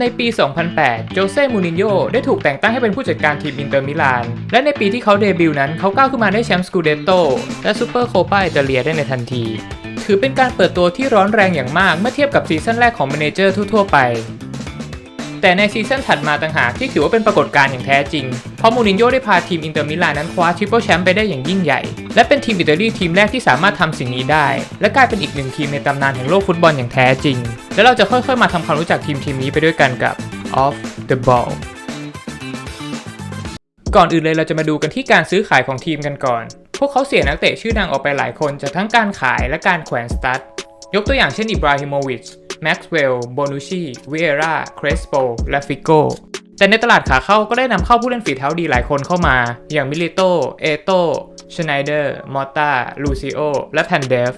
ในปี 2008 โจเซ่ มูนินโญ่ได้ถูกแต่งตั้งให้เป็นผู้จัดการทีมอินเตอร์มิลาน และในปีที่เขาเดบิวต์นั้น เขาก้าวขึ้นมาได้แชมป์สกูเดโตและซูเปอร์โคปาอิตาเลียได้ในทันที ถือเป็นการเปิดตัวที่ร้อนแรงอย่างมากเมื่อเทียบกับซีซั่นแรกของแมเนเจอร์ทั่วๆไป แต่ในซีซั่นถัดมาต่างหากที่ถือว่าเป็นปรากฏการณ์อย่างแท้จริง เพราะมูรินโญ่ได้พาทีมอินเตอร์มิลานนั้นคว้าทริปเปิลแชมป์ไปได้อย่างยิ่งใหญ่ และเป็นทีมอิตาลีทีมแรกที่สามารถทำสิ่งนี้ได้ และกลายเป็นอีกหนึ่งทีมในตำนานแห่งโลกฟุตบอลอย่างแท้จริง และเราจะค่อยๆมาทำความรู้จักทีมทีมนี้ไปด้วยกันกับ Off the Ball ก่อนอื่นเลยเราจะมาดูกันที่การซื้อขายของทีมกันก่อน พวกเขาเสียนักเตะชื่อดังออกไปหลายคนจากทั้งการขายและการแขวนสตั๊ดยกตัวอย่างเช่นอิบราฮิโมวิช แม็กซ์เวลล์โบนูชีเวราเครสโปและฟิโกแต่ในตลาดขาเข้าก็ได้นำเข้าผู้เล่นฝีเท้าดีหลายคนเข้ามา อย่างมิลิโต เอโตชไนเดอร์ มอตตาลูซิโอ และแพนเดฟ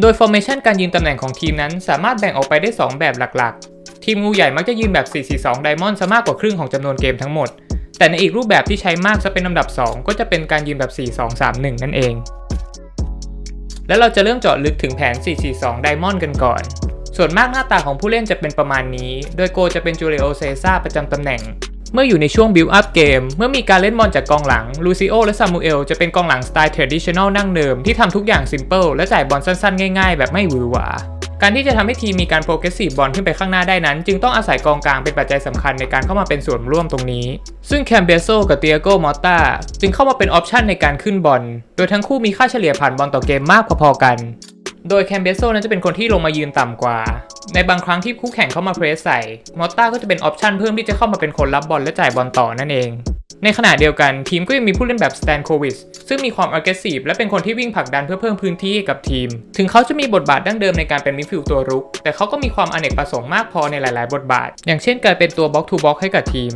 โดยฟอร์เมชันการยืนตำแหน่งของทีมนั้นสามารถแบ่งออกไปได้ 2 แบบหลักๆ ทีมงูใหญ่มักจะยืนแบบ 4-4-2 ไดมอนด์ซะมากกว่าครึ่งของจำนวนเกมทั้งหมด แต่ในอีกรูปแบบที่ใช้มากจะเป็นลำดับ 2 ก็จะเป็นการยืนแบบ 4-2-3-1 นั่นเอง แล้วเราจะเริ่มเจาะลึกถึงแผน 4-4-2 ไดมอนด์กันก่อน ส่วนมากหน้าตาของผู้เล่นจะเป็นประมาณนี้ โดยโกจะเป็นจูเลโอเซซ่าประจำตำแหน่ง เมื่ออยู่ในช่วงบิลด์อัพเกม เมื่อมีการเล่นบอลจากกองหลัง ลูซิโอและซามูเอลจะเป็นกองหลังสไตล์ traditional นั่งเดิมที่ทำทุกอย่าง simple และจ่ายบอลสั้นๆ ง่ายๆ แบบไม่หวือหวา การที่จะทำให้ทีมมีการโปรเกรสซีฟบอลขึ้นไปข้างหน้าได้นั้น จึงต้องอาศัยกองกลางเป็นปัจจัยสำคัญในการเข้ามาเป็นส่วนร่วมตรงนี้ ซึ่งแคมเบโซกับเตียโกมอตตาจึงเข้ามาเป็นออปชันในการขึ้นบอล โดยทั้งคู่มีค่าเฉลี่ยผ่านบอลต่อเกมมากพอๆกัน โดยแคมเบโซนั้นจะเป็นคนที่ลงมายืนต่ำกว่า ในบางครั้งที่คู่แข่งเข้ามาเพรสใส่ มอตตาก็จะเป็นออปชันเพิ่มที่จะเข้ามาเป็นคนรับบอลและจ่ายบอลต่อนั่นเอง ในขณะเดียวกันทีมก็ยังมีผู้เล่นแบบสแตนโควิสซึ่งมีความ aggressive และเป็นคนที่วิ่งผลักดันเพื่อเพิ่มพื้นที่ให้กับทีม ถึงเขาจะมีบทบาทดั้งเดิมในการเป็นมิดฟิลด์ตัวรุก แต่เขาก็มีความอเนกประสงค์มากพอในหลาย ๆ บทบาท อย่างเช่นการเป็นตัวบล็อกทูบล็อกให้กับทีม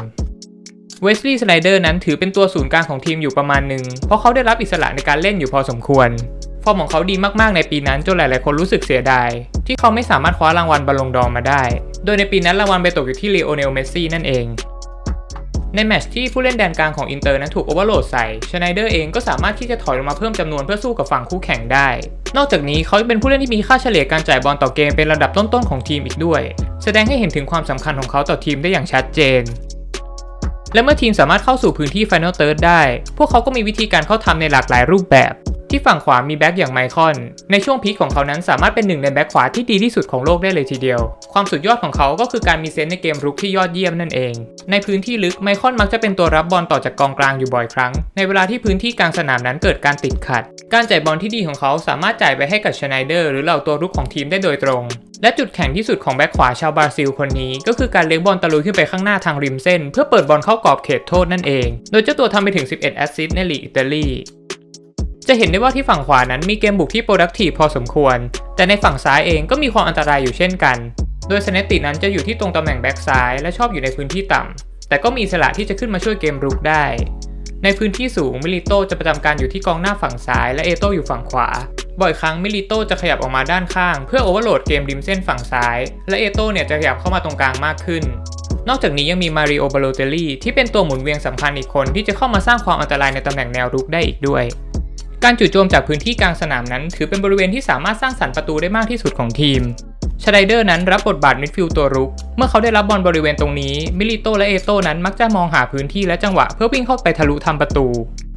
เวสลีย์สไ i เดอร์นั้นถือเป็นตัวศูนย์กลางของทีมอยู่ประมาณหนึ่ง เพราะเขาได้รับอิสระในการเล่นอยู่พอสมควร ฟอร์มของเขาดีมากๆในปีนั้นจนหลายๆคนรู้สึกเสียดาย ที่เขาไม่สามารถคว้ารางวัลบอลลงดอร์มาได้ โดยในปีนั้นรางวัลไปตกอยู่ที่ลีโอเนลเมสซี่นั่นเองในแมตช์ที่ผู้เล่นแดนกลางของอินเตอร์นั้นถูกโอเวอร์โหลดใส่ชไนเดอร์เองก็สามารถที่จะถอยลงมาเพิ่มจำนวนเพื่อสู้กับฝั่งคู่แข่งได้ นอกจากนี้เขายังเป็นผู้เล่นที่มีค่าเฉลี่ยการจ่ายบอลต่อเกมเป็นระดับต้นๆของทีมอีกด้วย แสดงให้เห็นถึงความสำคัญของเขาต่อทีมได้อย่างชัดเจน และเมื่อทีมสามารถเข้าสู่พื้นที่ Final Third ได้ พวกเขาก็มีวิธีการเข้าทำในหลากหลายรูปแบบ ที่ฝั่งขวามีแบ็กอย่างไมคอน ในช่วงพีคของเขานั้นสามารถเป็นหนึ่งในแบ็กขวาที่ดีที่สุดของโลกได้เลยทีเดียว ความสุดยอดของเขาก็คือการมีเซนส์ในเกมรุกที่ยอดเยี่ยมนั่นเอง ในพื้นที่ลึกไมคอนมักจะเป็นตัวรับบอลต่อจากกองกลางอยู่บ่อยครั้ง ในเวลาที่พื้นที่กลางสนามนั้นเกิดการติดขัด การจ่ายบอลที่ดีของเขาสามารถจ่ายไปให้กับชไนเดอร์หรือเหล่าตัวรุกของทีมได้โดยตรง และจุดแข็งที่สุดของแบ็คขวาชาวบราซิลคนนี้ ก็คือการเลี้ยงบอลตะลุยขึ้นไปข้างหน้าทางริมเส้น เพื่อเปิดบอลเข้ากรอบเขตโทษนั่นเอง โดยเจ้าตัวทำไปถึง 11 แอสซิสต์ในลีกอิตาลี จะเห็นได้ว่าที่ฝั่งขวานั้นมีเกมบุกที่ productive พอสมควร แต่ในฝั่งซ้ายเองก็มีความอันตรายอยู่เช่นกัน โดยสเนตินั้นจะอยู่ที่ตรงตำแหน่งแบ็กซ้ายและชอบอยู่ในพื้นที่ต่ำ แต่ก็มีอิสละที่จะขึ้นมาช่วยเกมรุกได้ ในพื้นที่สูงมิลิโตจะประจำการอยู่ที่กองหน้าฝั่งซ้ายและเอโตอยู่ฝั่งขวา บ่อยครั้งมิลิโตจะขยับออกมาด้านข้าง เพื่อโอเวอร์โหลดเกมริมเส้นฝั่งซ้าย และเอโตเนี่ยจะขยับเข้ามาตรงกลางมากขึ้นนอกจากนี้ยังมีมาริโอบาโลเตลลี่ที่เป็นตัวหมุนเวียงสำคัญอีกคนที่จะเข้ามาสร้างความอันตรายในตำแหน่งแนวรุกได้อีกด้วย การจู่โจมจากพื้นที่กลางสนามนั้น ถือเป็นบริเวณที่สามารถสร้างสรรค์ประตูได้มากที่สุดของทีมชไดเดอร์นั้นรับบทบาทมิดฟิลด์ตัวรุก เมื่อเขาได้รับบอลบริเวณตรงนี้ มิลิโตและเอโตนั้นมักจะมองหาพื้นที่และจังหวะเพื่อวิ่งเข้าไปทะลุทำประตู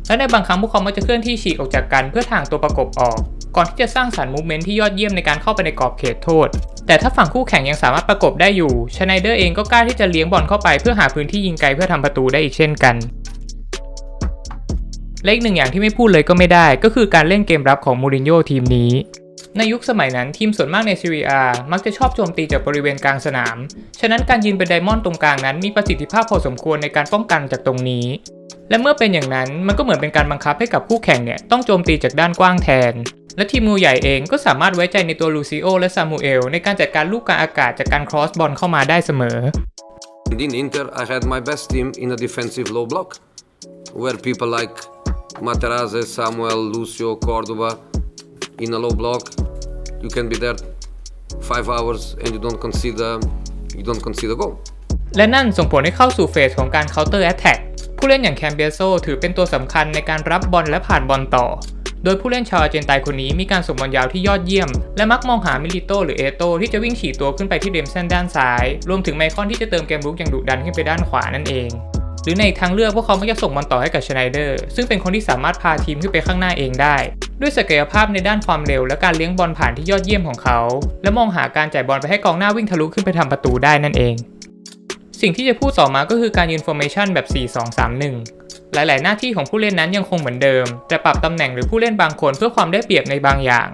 และในบางครั้งพวกเขามักจะเคลื่อนที่ฉีกออกจากกันเพื่อทางตัวประกบออก ก่อนที่จะสร้างสรรค์มูฟเมนต์ที่ยอดเยี่ยมในการเข้าไปในกรอบเขตโทษ แต่ถ้าฝั่งคู่แข่งยังสามารถประกบได้อยู่ชไนเดอร์เองก็กล้าที่จะเลี้ยงบอลเข้าไปเพื่อหาพื้นที่ยิงไกลเพื่อทำประตูได้อีกเช่นกัน และอีกหนึ่งอย่างที่ไม่พูดเลยก็ไม่ได้ ก็คือการเล่นเกมรับของมูรินโญ่ทีมนี้ ในยุคสมัยนั้นทีมส่วนมากในซีเรียมักจะชอบโจมตีจากบริเวณกลางสนาม ฉะนั้นการยืนเป็นไดมอนด์ตรงกลางนั้นมีประสิทธิภาพพอสมควรในการป้องกันจากตรงนี้ และเมื่อเป็นอย่างนั้นมันก็เหมือนเป็นการบังคับให้กับคู่แข่งเนี่ยต้องโจมตีจากด้านกว้างแทน และทีมงูใหญ่เองก็สามารถไว้ใจในตัวลูซิโอและซามูเอลในการจัดการลูกกลางอากาศจากการครอสบอลเข้ามาได้เสมอ In Inter, I had my best team in a defensive low block, where people like Materazzi, Samuel, Lucio, Cordova, in a low block, you can be there five hours and you don't concede you don't concede a goal. และนั่นส่งผลให้เข้าสู่เฟสของการ counter attack ผู้เล่นอย่างแคมเบโซถือเป็นตัวสำคัญในการรับบอลและผ่านบอลต่อ โดยผู้เล่นชาวอาร์เจนไตคนนี้มีการส่งบอลยาวที่ยอดเยี่ยม และมักมองหามิลิโตหรือเอโตที่จะวิ่งฉีกตัวขึ้นไปที่ริมเส้นด้านซ้าย รวมถึงไมคอนที่จะเติมเกมรุกอย่างดุดันขึ้นไปด้านขวานั่นเอง รือในทางเลือกพวกเขามักจะส่งบอลต่อให้กับชไนเดอร์ซึ่งเป็นคนที่สามารถพาทีมขึ้นไปข้างหน้าเองได้ ด้วยศักยภาพในด้านความเร็วและการเลี้ยงบอลผ่านที่ยอดเยี่ยมของเขา และมองหาการจ่ายบอลไปให้กองหน้าวิ่งทะลุขึ้นไปทำประตูได้นั่นเอง สิ่งที่จะพูดต่อมาก็คือการยืน formation แบบ 4-2-3-1 หลาย ๆ หน้าที่ของผู้เล่นนั้นยังคงเหมือนเดิม แต่ปรับตำแหน่งหรือผู้เล่นบางคนเพื่อความได้เปรียบในบางอย่าง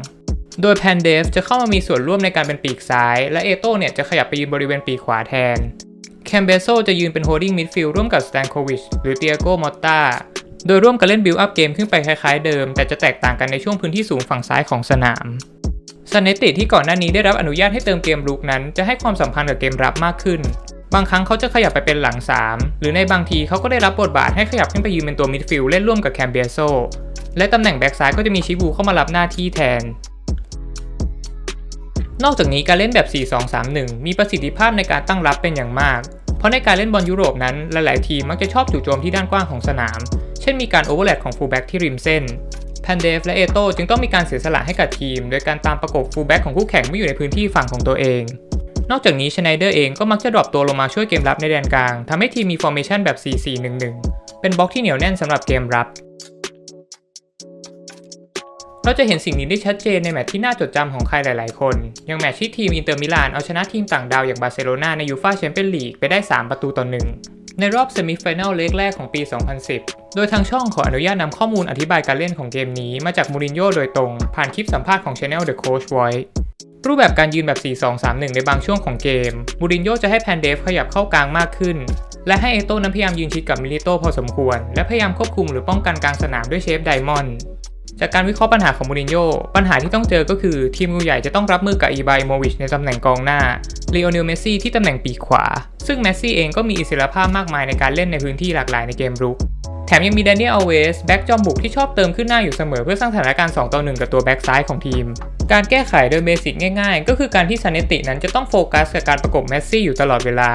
โดยแพนเดฟจะเข้ามามีส่วนร่วมในการเป็นปีกซ้าย และเอโต้เนี่ยจะขยับไปยืนบริเวณปีกขวาแทน คมเบโซจะยืนเป็น holding midfield ร่วมกับสแตนโควิชหรือเตียโกมอตตาโดยร่วมกันเล่น build up เกมขึ้นไปคล้ายๆเดิม แต่จะแตกต่างกันในช่วงพื้นที่สูงฝั่งซ้ายของสนามซานเนติที่ก่อนหน้านี้ได้รับอนุญาตให้เติมเกมรุกนั้น จะให้ความสัมพันธ์กับเกมรับมากขึ้น บางครั้งเขาจะขยับไปเป็นหลัง 3 หรือในบางทีเขาก็ได้รับบทบาทให้ขยับขึ้นไปยืนเป็นตัวมิดฟิลด์เล่นร่วมกับแคมเบโซและตำแหน่งแบ็กซ้ายก็จะมีชิบูเข้ามารับหน้าที่แทน นอกจากนี้การเล่นแบบ 4-2-3-1 มีประสิทธิภาพในการตั้งรับเป็นอย่างมาก ราะในการเล่นบอลยุโรปนั้นหลายๆทีมมักจะชอบจู่โจมที่ด้านกว้างของสนาม เช่นมีการโอเวอร์แลปของฟูลแบ็กที่ริมเส้นแพนเดฟและเอโตจึงต้องมีการเสียสละให้กับทีม โดยการตามประกบฟูลแบ็กของคู่แข่งไม่อยู่ในพื้นที่ฝั่งของตัวเอง นอกจากนี้ชไนเดอร์เองก็มักจะดรอปตัวลงมาช่วยเกมรับในแดนกลางทำให้ทีมมีฟอร์เมชันแบบ 4-4-1-1 เป็นบล็อกที่เหนียวแน่นสำหรับเกมรับ เราจะเห็นสิ่งนี้ได้ชัดเจนในแมตช์ที่น่าจดจำของใครหลาย ๆ คน อย่างแมตช์ที่ทีมอินเตอร์มิลานเอาชนะทีมต่างดาวอย่างบาร์เซโลนาในยูฟ่าแชมเปี้ยนลีกไปได้ 3 ประตูต่อหนึ่งในรอบเซมิไฟแนลเล็กแรกของปี 2010 โดยทางช่องขออนุญาตนำข้อมูลอธิบายการเล่นของเกมนี้มาจากมูรินโญ่โดยตรง ผ่านคลิปสัมภาษณ์ของ Channel The Coach Voice รูปแบบการยืนแบบ 4-2-3-1 ในบางช่วงของเกม มูรินโญ่จะให้แพนเดฟขยับเข้ากลางมากขึ้น และให้เอโต้นั้นพยายามยืนชิดกับมิลิโต้พอสมควร และพยายามควบคุมหรือป้องกันกลางสนามด้วยเชฟไดมอนด์ จากการวิเคราะห์ปัญหาของมูรินโญ่ปัญหาที่ต้องเจอก็คือทีมงูใหญ่จะต้องรับมือกับอีบายโมวิชในตำแหน่งกองหน้าลีโอเนลเมสซี่ที่ตำแหน่งปีกขวา ซึ่งเมสซี่เองก็มีอิสรภาพมากมายในการเล่นในพื้นที่หลากหลายในเกมรุก แถมยังมีแดเนียลอเวสแบ็กจอมบุกที่ชอบเติมขึ้นหน้าอยู่เสมอเพื่อสร้างสถานการณ์2ต่อ1กับตัวแบ็กซ้ายของทีม การแก้ไขโดยเบสิกง่ายๆ ก็คือการที่ซานเนตินั้นจะต้องโฟกัสกับการประกบเมสซี่อยู่ตลอดเวลา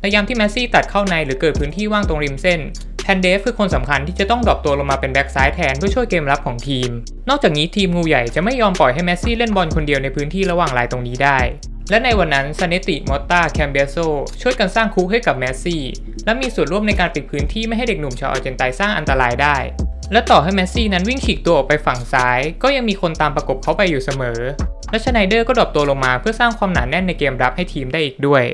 ในยามที่เมสซี่ตัดเข้าในหรือเกิดพื้นที่ว่างตรงริมเส้น แพนเดฟคือคนสำคัญที่จะต้องดรอปตัวลงมาเป็นแบ็กซ้ายแทนเพื่อช่วยเกมรับของทีม นอกจากนี้ทีมงูใหญ่จะไม่ยอมปล่อยให้เมสซี่เล่นบอลคนเดียวในพื้นที่ระหว่างลายตรงนี้ได้ และในวันนั้นซานเนติ มอตตา แคมเบโซช่วยกันสร้างคุกให้กับเมสซี่ และมีส่วนร่วมในการปิดพื้นที่ไม่ให้เด็กหนุ่มชาวอาร์เจนไตน์สร้างอันตรายได้ และต่อให้เมสซี่นั้นวิ่งฉีกตัวออกไปฝั่งซ้าย ก็ยังมีคนตามประกบเขาไปอยู่เสมอ และชไนเดอร์ก็ดรอปตัวลงมาเพื่อสร้างความหนาแน่นในเกมรับให้ทีมได้อีกด้วย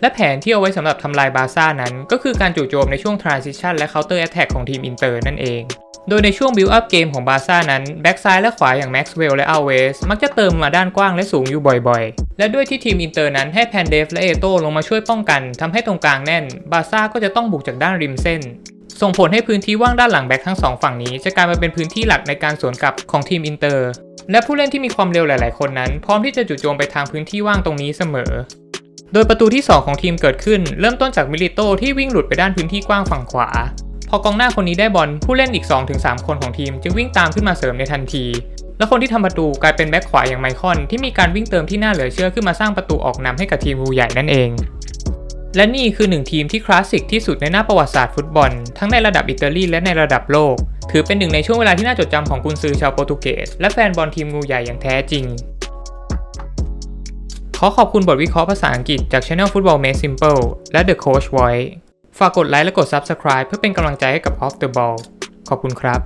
และแผนที่เอาไว้สำหรับทำลายบาร์ซ่านั้น ก็คือการจู่โจมในช่วง transition และ counter attack ของทีมอินเตอร์นั่นเอง โดยในช่วง build up เกมของบาร์ซ่านั้น แบ็กซ้ายและขวาอย่างแม็กซ์เวลล์และอัลเวสมักจะเติมมาด้านกว้างและสูงอยู่บ่อยๆ และด้วยที่ทีมอินเตอร์นั้นให้แพนเดฟและเอโต้ลงมาช่วยป้องกันทำให้ตรงกลางแน่น บาร์ซ่าก็จะต้องบุกจากด้านริมเส้น ส่งผลให้พื้นที่ว่างด้านหลังแบ็กทั้งสองฝั่งนี้จะกลายมาเป็นพื้นที่หลักในการสวนกลับของทีมอินเตอร์และผู้เล่นที่มีความเร็วหลาย ๆ คนนั้น พร้อมที่จะจู่โจมไปทางพื้นที่ว่างตรงนี้เสมอ โดยประตูที่ 2 ของทีมเกิดขึ้น เริ่มต้นจากมิลิโตที่วิ่งหลุดไปด้านพื้นที่กว้างฝั่งขวา พอกองหน้าคนนี้ได้บอลผู้เล่นอีก 2-3 คนของทีมจึงวิ่งตามขึ้นมาเสริมในทันที และคนที่ทำประตูกลายเป็นแบ็คขวาอย่างไมคอนที่มีการวิ่งเติมที่น่าเหลือเชื่อขึ้นมาสร้างประตูออกนำให้กับทีมงูใหญ่นั่นเอง และนี่คือหนึ่งทีมที่คลาสสิกที่สุดในหน้าประวัติศาสตร์ฟุตบอล ทั้งในระดับอิตาลีและในระดับโลก ถือเป็นหนึ่งในช่วงเวลาที่น่าจดจำของกุนซือชาวโปรตุเกสและแฟนบอลทีมงูใหญ่อย่างแท้จริง ขอขอบคุณบทวิเคราะห์ภาษาอังกฤษจาก Channel Football Made Simple และ The Coach Voice ฝากกดไลค์และกด Subscribe เพื่อเป็นกำลังใจให้กับ Off the Ball ขอบคุณครับ